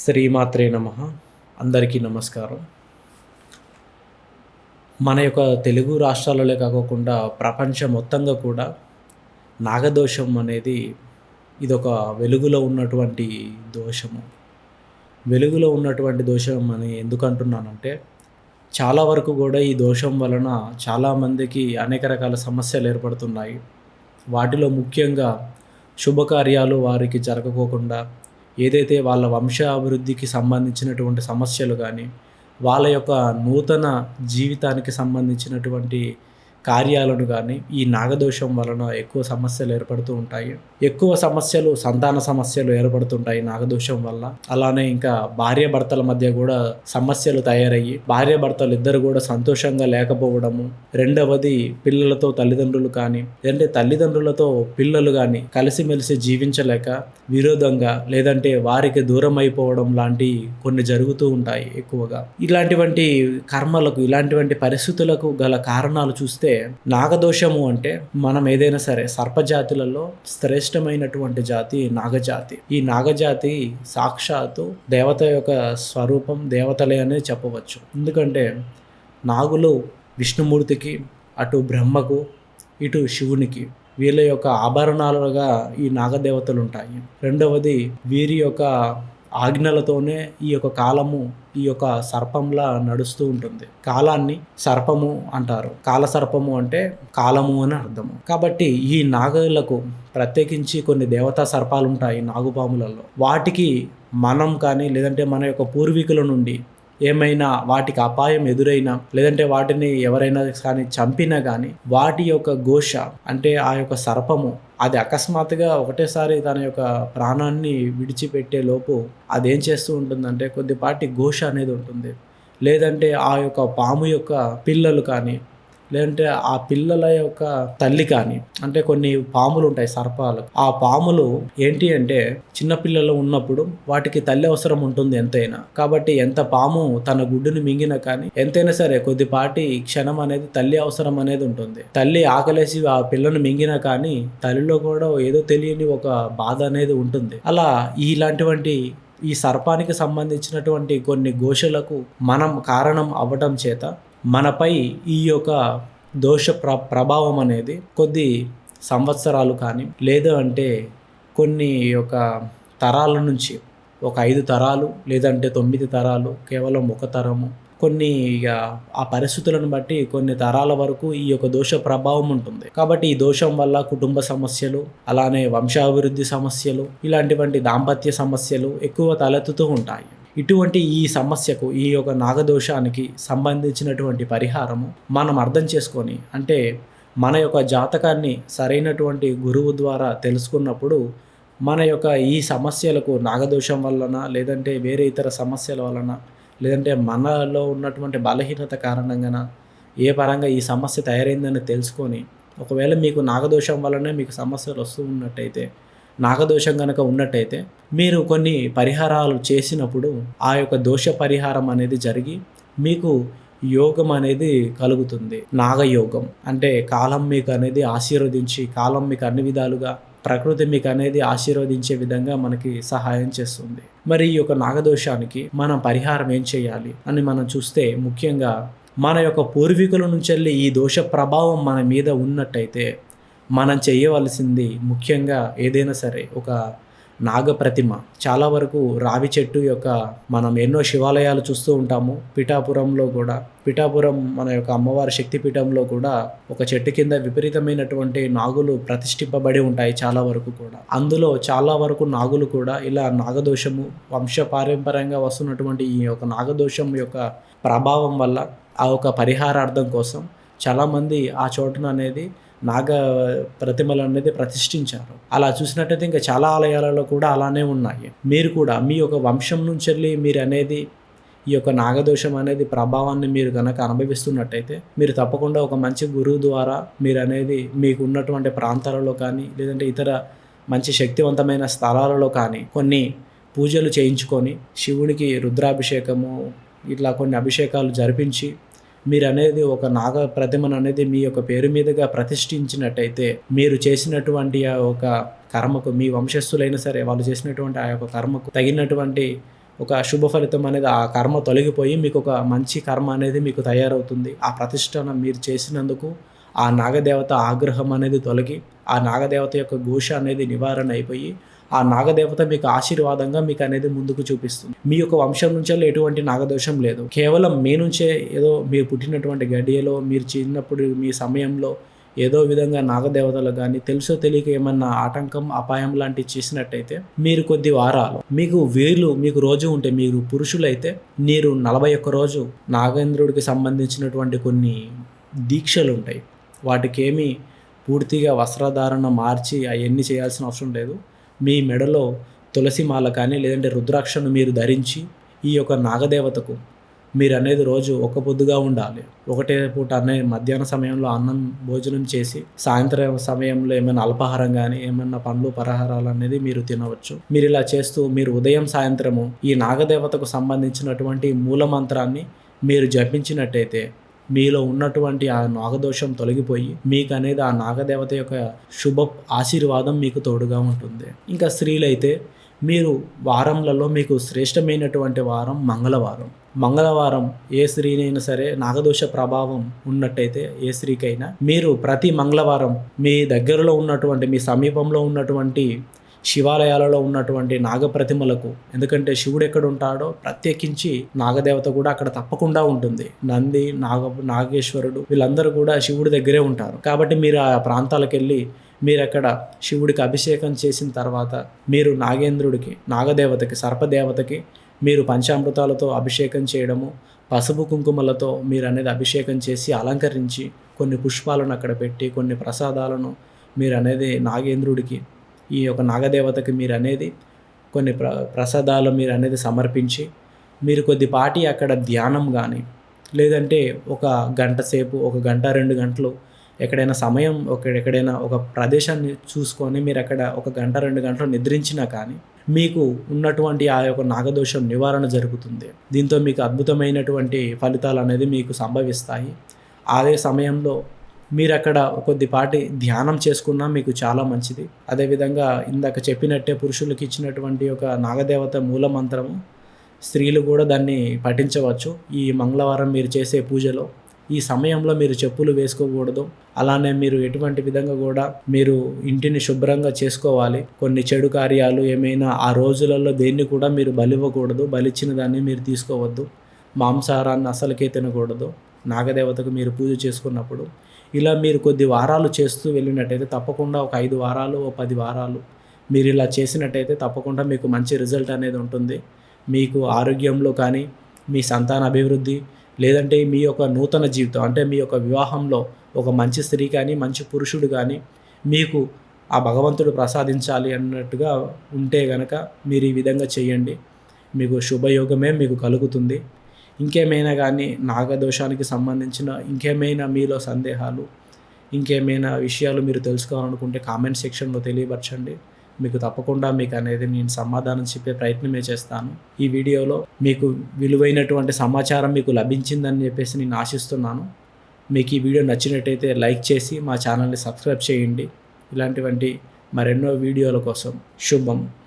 శ్రీమాత్రే నమ. అందరికీ నమస్కారం. మన యొక్క తెలుగు రాష్ట్రాలలో కాకోకుండా ప్రపంచం మొత్తంగా కూడా నాగదోషం అనేది ఇదొక వెలుగులో ఉన్నటువంటి దోషము. వెలుగులో ఉన్నటువంటి దోషం అని ఎందుకు అంటున్నానంటే చాలా వరకు కూడా ఈ దోషం వలన చాలామందికి అనేక రకాల సమస్యలు ఏర్పడుతున్నాయి. వాటిలో ముఖ్యంగా శుభకార్యాలు వారికి జరగకోకుండా ఏదైతే వాళ్ళ వంశాభివృద్ధికి సంబంధించినటువంటి సమస్యలు కానీ వాళ్ళ యొక్క నూతన జీవితానికి సంబంధించినటువంటి కార్యాలను కానీ ఈ నాగదోషం వలన ఎక్కువ సమస్యలు ఏర్పడుతూ ఉంటాయి. ఎక్కువ సమస్యలు సంతాన సమస్యలు ఏర్పడుతుంటాయి నాగదోషం వల్ల. అలానే ఇంకా భార్య భర్తల మధ్య కూడా సమస్యలు తయారయ్యి భార్య భర్తలు ఇద్దరు కూడా సంతోషంగా లేకపోవడము. రెండవది పిల్లలతో తల్లిదండ్రులు కానీ లేదంటే తల్లిదండ్రులతో పిల్లలు కానీ కలిసిమెలిసి జీవించలేక విరోధంగా లేదంటే వారికి దూరం అయిపోవడం లాంటి కొన్ని జరుగుతూ ఉంటాయి ఎక్కువగా. ఇలాంటివంటి కర్మలకు ఇలాంటివంటి పరిస్థితులకు గల కారణాలు చూస్తే నాగదోషము అంటే మనం ఏదైనా సరే సర్పజాతులలో శ్రేష్టమైనటువంటి జాతి నాగజాతి. ఈ నాగజాతి సాక్షాత్తు దేవత యొక్క స్వరూపం దేవతలే అనే చెప్పవచ్చు. ఎందుకంటే నాగులు విష్ణుమూర్తికి అటు బ్రహ్మకు ఇటు శివునికి వీళ్ళ యొక్క ఆభరణాలుగా ఈ నాగదేవతలు ఉంటాయి రెండవది వీరి యొక్క ఆజ్ఞలతోనే ఈ యొక్క కాలము ఈ యొక్క సర్పంలా నడుస్తూ ఉంటుంది. కాలాన్ని సర్పము అంటారు. కాల సర్పము అంటే కాలము అని అర్థము. కాబట్టి ఈ నాగులకు ప్రత్యేకించి కొన్ని దేవతా సర్పాలు ఉంటాయి నాగుపాములలో. వాటికి మనం కానీ లేదంటే మన యొక్క పూర్వీకుల నుండి ఏమైనా వాటికి అపాయం ఎదురైనా లేదంటే వాటిని ఎవరైనా కానీ చంపినా కానీ వాటి యొక్క ఘోష అంటే ఆ యొక్క సర్పము అది అకస్మాత్తుగా ఒకటేసారి తన యొక్క ప్రాణాన్ని విడిచిపెట్టే లోపు అదేం చేస్తూ ఉంటుందంటే కొద్దిపాటి ఘోష అనేది ఉంటుంది. లేదంటే ఆ యొక్క పాము యొక్క పిల్లలు కానీ లేదంటే ఆ పిల్లల యొక్క తల్లి కానీ అంటే కొన్ని పాములు ఉంటాయి సర్పాలు ఆ పాములు ఏంటి అంటే చిన్నపిల్లలు ఉన్నప్పుడు వాటికి తల్లి అవసరం ఉంటుంది ఎంతైనా. కాబట్టి ఎంత పాము తన గుడ్డును మింగినా కానీ ఎంతైనా సరే కొద్దిపాటి క్షణం అనేది తల్లి అవసరం అనేది ఉంటుంది. తల్లి ఆకలేసి ఆ పిల్లను మింగినా కానీ తల్లిలో కూడా ఏదో తెలియని ఒక బాధ అనేది ఉంటుంది. అలా ఇలాంటివంటి ఈ సర్పానికి సంబంధించినటువంటి కొన్ని ఘోషలకు మనం కారణం అవ్వటం చేత మనపై ఈ యొక్క దోష ప్ర ప్రభావం అనేది కొద్ది సంవత్సరాలు కానీ లేదు అంటే కొన్ని యొక్క తరాల నుంచి ఒక ఐదు తరాలు లేదంటే తొమ్మిది తరాలు కేవలం ఒక తరము. కొన్ని ఇక ఆ పరిస్థితులను బట్టి కొన్ని తరాల వరకు ఈ యొక్క దోష ప్రభావం ఉంటుంది. కాబట్టి ఈ దోషం వల్ల కుటుంబ సమస్యలు అలానే వంశాభివృద్ధి సమస్యలు ఇలాంటివంటి దాంపత్య సమస్యలు ఎక్కువ తలెత్తుతూ ఉంటాయి. ఇటువంటి ఈ సమస్యకు ఈ యొక్క నాగదోషానికి సంబంధించినటువంటి పరిహారము మనం అర్థం చేసుకొని అంటే మన యొక్క జాతకాన్ని సరైనటువంటి గురువు ద్వారా తెలుసుకున్నప్పుడు మన యొక్క ఈ సమస్యలకు నాగదోషం వలన లేదంటే వేరే ఇతర సమస్యల వలన లేదంటే మనలో ఉన్నటువంటి బలహీనత కారణంగా ఏ పరంగా ఈ సమస్య తయారైందని తెలుసుకొని ఒకవేళ మీకు నాగదోషం వలనే మీకు సమస్యలు వస్తూ ఉన్నట్టయితే నాగదోషం కనుక ఉన్నట్టయితే మీరు కొన్ని పరిహారాలు చేసినప్పుడు ఆ యొక్క దోష పరిహారం అనేది జరిగి మీకు యోగం అనేది కలుగుతుంది. నాగయోగం అంటే కాలం మీకు అనేది ఆశీర్వదించి కాలం మీకు అన్ని విధాలుగా ప్రకృతి మీకు అనేది ఆశీర్వదించే విధంగా మనకి సహాయం చేస్తుంది. మరి ఈ యొక్క నాగదోషానికి మనం పరిహారం ఏం చేయాలి అని మనం చూస్తే ముఖ్యంగా మన యొక్క పూర్వీకుల నుంచి వెళ్ళి ఈ దోష ప్రభావం మన మీద ఉన్నట్టయితే మనం చేయవలసింది ముఖ్యంగా ఏదైనా సరే ఒక నాగ ప్రతిమ చాలా వరకు రావి చెట్టు యొక్క మనం ఎన్నో శివాలయాలు చూస్తూ ఉంటాము. పిఠాపురంలో కూడా పిఠాపురం మన యొక్క అమ్మవారి శక్తిపీఠంలో కూడా ఒక చెట్టు కింద విపరీతమైనటువంటి నాగులు ప్రతిష్ఠింపబడి ఉంటాయి చాలా వరకు కూడా. అందులో చాలా వరకు నాగులు కూడా ఇలా నాగదోషము వంశ పారంపర్యంగా వస్తున్నటువంటి ఈ యొక్క నాగదోషం యొక్క ప్రభావం వల్ల ఆ ఒక పరిహారార్థం కోసం చాలామంది ఆ చోటున అనేది నాగ ప్రతిమలు అనేది ప్రతిష్ఠించారు. అలా చూసినట్టయితే ఇంకా చాలా ఆలయాలలో కూడా అలానే ఉన్నాయి. మీరు కూడా మీ యొక్క వంశం నుంచి వెళ్ళి మీరు అనేది ఈ యొక్క నాగదోషం అనేది ప్రభావాన్ని మీరు కనుక అనుభవిస్తున్నట్టయితే మీరు తప్పకుండా ఒక మంచి గురువు ద్వారా మీరు అనేది మీకు ఉన్నటువంటి ప్రాంతాలలో కానీ లేదంటే ఇతర మంచి శక్తివంతమైన స్థలాలలో కానీ కొన్ని పూజలు చేయించుకొని శివుడికి రుద్రాభిషేకము ఇట్లా కొన్ని అభిషేకాలు జరిపించి మీరు అనేది ఒక నాగ ప్రతిమను అనేది మీ యొక్క పేరు మీదుగా ప్రతిష్ఠించినట్టయితే మీరు చేసినటువంటి ఆ ఒక కర్మకు మీ వంశస్థులైనా సరే వాళ్ళు చేసినటువంటి ఆ యొక్క కర్మకు తగినటువంటి ఒక శుభ ఫలితం అనేది ఆ కర్మ తొలగిపోయి మీకు ఒక మంచి కర్మ అనేది మీకు తయారవుతుంది. ఆ ప్రతిష్టన మీరు చేసినందుకు ఆ నాగదేవత ఆగ్రహం అనేది తొలగి ఆ నాగదేవత యొక్క ఘోష అనేది నివారణ అయిపోయి ఆ నాగదేవత మీకు ఆశీర్వాదంగా మీకు అనేది ముందుకు చూపిస్తుంది. మీ యొక్క వంశం నుంచే ఎటువంటి నాగదోషం లేదు. కేవలం మీ నుంచే ఏదో మీరు పుట్టినటువంటి గడియలో మీరు చిన్నప్పుడు మీ సమయంలో ఏదో విధంగా నాగదేవతలు కానీ తెలుసో తెలియక ఏమన్నా ఆటంకం అపాయం లాంటివి చేసినట్టయితే మీరు కొద్ది వారాలు మీకు వీలు మీకు రోజు ఉంటే మీరు పురుషులైతే మీరు నలభై ఒక్క రోజు నాగేంద్రుడికి సంబంధించినటువంటి కొన్ని దీక్షలు ఉంటాయి. వాటికేమీ పూర్తిగా వస్త్రధారణ మార్చి అవన్నీ చేయాల్సిన అవసరం లేదు. మీ మెడలో తులసి మాల కానీ లేదంటే రుద్రాక్షను మీరు ధరించి ఈ యొక్క నాగదేవతకు మీరు అనేది రోజు ఒక పొద్దుగా ఉండాలి. ఒకటే పూట అనే మధ్యాహ్న సమయంలో అన్నం భోజనం చేసి సాయంత్రం సమయంలో ఏమైనా అల్పాహారం కానీ ఏమైనా పండ్లు పరహారాలు అనేది మీరు తినవచ్చు. మీరు ఇలా చేస్తూ మీరు ఉదయం సాయంత్రము ఈ నాగదేవతకు సంబంధించినటువంటి మూల మంత్రాన్ని మీరు జపించినట్టయితే మీలో ఉన్నటువంటి ఆ నాగదోషం తొలగిపోయి మీకు అనేది ఆ నాగదేవత యొక్క శుభ ఆశీర్వాదం మీకు తోడుగా ఉంటుంది. ఇంకా స్త్రీలైతే మీరు వారంలలో మీకు శ్రేష్టమైనటువంటి వారం మంగళవారం. మంగళవారం ఏ స్త్రీనైనా సరే నాగదోష ప్రభావం ఉన్నట్టయితే ఏ స్త్రీకైనా మీరు ప్రతి మంగళవారం మీ దగ్గరలో ఉన్నటువంటి మీ సమీపంలో ఉన్నటువంటి శివాలయాలలో ఉన్నటువంటి నాగప్రతిమలకు. ఎందుకంటే శివుడు ఎక్కడ ఉంటాడో ప్రత్యేకించి నాగదేవత కూడా అక్కడ తప్పకుండా ఉంటుంది. నంది నాగ నాగేశ్వరుడు వీళ్ళందరూ కూడా శివుడి దగ్గరే ఉంటారు. కాబట్టి మీరు ఆ ప్రాంతాలకు వెళ్ళి మీరు అక్కడ శివుడికి అభిషేకం చేసిన తర్వాత మీరు నాగేంద్రుడికి నాగదేవతకి సర్పదేవతకి మీరు పంచామృతాలతో అభిషేకం చేయడము పసుపు కుంకుమలతో మీరు అనేది అభిషేకం చేసి అలంకరించి కొన్ని పుష్పాలను అక్కడ పెట్టి కొన్ని ప్రసాదాలను మీరు అనేది నాగేంద్రుడికి ఈ యొక్క నాగదేవతకి మీరు అనేది కొన్ని ప్ర ప్రసాదాలు మీరు అనేది సమర్పించి మీరు కొద్దిపాటి అక్కడ ధ్యానం కానీ లేదంటే ఒక గంట సేపు ఒక గంట రెండు గంటలు ఎక్కడైనా సమయం ఒక ఎక్కడైనా ఒక ప్రదేశాన్ని చూసుకొని మీరు అక్కడ ఒక గంట రెండు గంటలు నిద్రించినా కానీ మీకు ఉన్నటువంటి ఆ యొక్క నాగదోషం నివారణ జరుగుతుంది. దీంతో మీకు అద్భుతమైనటువంటి ఫలితాలు అనేది మీకు సంభవిస్తాయి. అదే సమయంలో మీరు అక్కడ కొద్దిపాటి ధ్యానం చేసుకున్నా మీకు చాలా మంచిది. అదేవిధంగా ఇందాక చెప్పినట్టే పురుషులకు ఇచ్చినటువంటి ఒక నాగదేవత మూల మంత్రము స్త్రీలు కూడా దాన్ని పఠించవచ్చు. ఈ మంగళవారం మీరు చేసే పూజలో ఈ సమయంలో మీరు చెప్పులు వేసుకోకూడదు. అలానే మీరు ఎటువంటి విధంగా కూడా మీరు ఇంటిని శుభ్రంగా చేసుకోవాలి. కొన్ని చెడు కార్యాలు ఏమైనా ఆ రోజులలో దేన్ని కూడా మీరు బలివ్వకూడదు. బలిచ్చిన దాన్ని మీరు తీసుకోవద్దు. మాంసాహారాన్ని అసలుకే తినకూడదు. నాగదేవతకు మీరు పూజ చేసుకున్నప్పుడు ఇలా మీరు కొద్ది వారాలు చేస్తూ వెళ్ళినట్టయితే తప్పకుండా ఒక ఐదు వారాలు ఒక పది వారాలు మీరు ఇలా చేసినట్టయితే తప్పకుండా మీకు మంచి రిజల్ట్ అనేది ఉంటుంది. మీకు ఆరోగ్యంలో కానీ మీ సంతాన అభివృద్ధి లేదంటే మీ యొక్క నూతన జీవితం అంటే మీ యొక్క వివాహంలో ఒక మంచి స్త్రీ కానీ మంచి పురుషుడు కానీ మీకు ఆ భగవంతుడు ప్రసాదించాలి అన్నట్టుగా ఉంటే గనక మీరు ఈ విధంగా చేయండి. మీకు శుభయోగమే మీకు కలుగుతుంది. ఇంకేమైనా కానీ నాగదోషానికి సంబంధించిన ఇంకేమైనా మీలో సందేహాలు ఇంకేమైనా విషయాలు మీరు తెలుసుకోవాలనుకుంటే కామెంట్ సెక్షన్లో తెలియపరచండి. మీకు తప్పకుండా మీకు అనేది నేను సమాధానం చెప్పే ప్రయత్నమే చేస్తాను. ఈ వీడియోలో మీకు విలువైనటువంటి సమాచారం మీకు లభించిందని చెప్పేసి నేను ఆశిస్తున్నాను. మీకు ఈ వీడియో నచ్చినట్టయితే లైక్ చేసి మా ఛానల్ని సబ్స్క్రైబ్ చేయండి. ఇలాంటివంటి మరెన్నో వీడియోల కోసం శుభం.